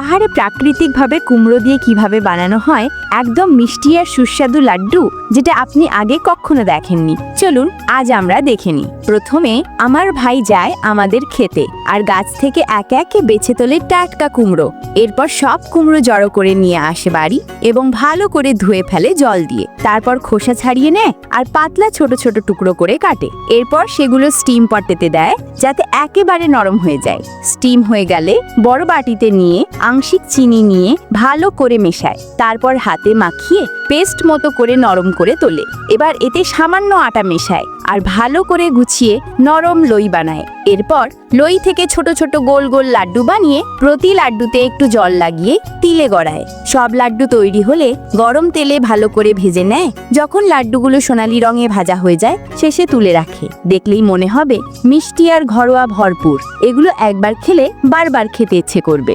পাহাড়ে প্রাকৃতিকভাবে কুমড়ো দিয়ে কীভাবে বানানো হয়, একদম মিষ্টি আর সুস্বাদু লাড্ডু, যেটা আপনি আগে কখনো দেখেননি। চলুন, আজ আমরা দেখে নিই। প্রথমে, আমার ভাই যায় আমাদের খেতে, আর গাছ থেকে একে একে বেছে তোলে টাটকা কুমড়ো। এরপর সব কুমড়ো জড়ো করে নিয়ে আসে বাড়ি এবং ভালো করে ধুয়ে ফেলে জল দিয়ে। তারপর খোসা ছাড়িয়ে নেয় আর পাতলা ছোট ছোট টুকরো করে কাটে। এরপর সেগুলো স্টিম পটেতে দেয়, যাতে একেবারে নরম হয়ে যায়। স্টিম হয়ে গেলে বড় বাটিতে নিয়ে আংশিক চিনি নিয়ে ভালো করে মেশায়। তারপর হাতে মাখিয়ে পেস্ট মতো করে নরম করে তোলে। এবার এতে সামান্য আটা মেশায় আর ভালো করে গুছিয়ে নরম লই বানায়। এরপর লই থেকে ছোট ছোট গোল গোল লাড্ডু বানিয়ে প্রতি লাড্ডুতে একটু জল লাগিয়ে তিলে গড়ায়। সব লাড্ডু তৈরি হলে গরম তেলে ভালো করে ভেজে নেয়। যখন লাড্ডুগুলো সোনালি রঙে ভাজা হয়ে যায়, শেষে তুলে রাখে। দেখলেই মনে হবে মিষ্টি আর ঘরোয়া ভরপুর। এগুলো একবার খেলে বারবার খেতে ইচ্ছে করবে।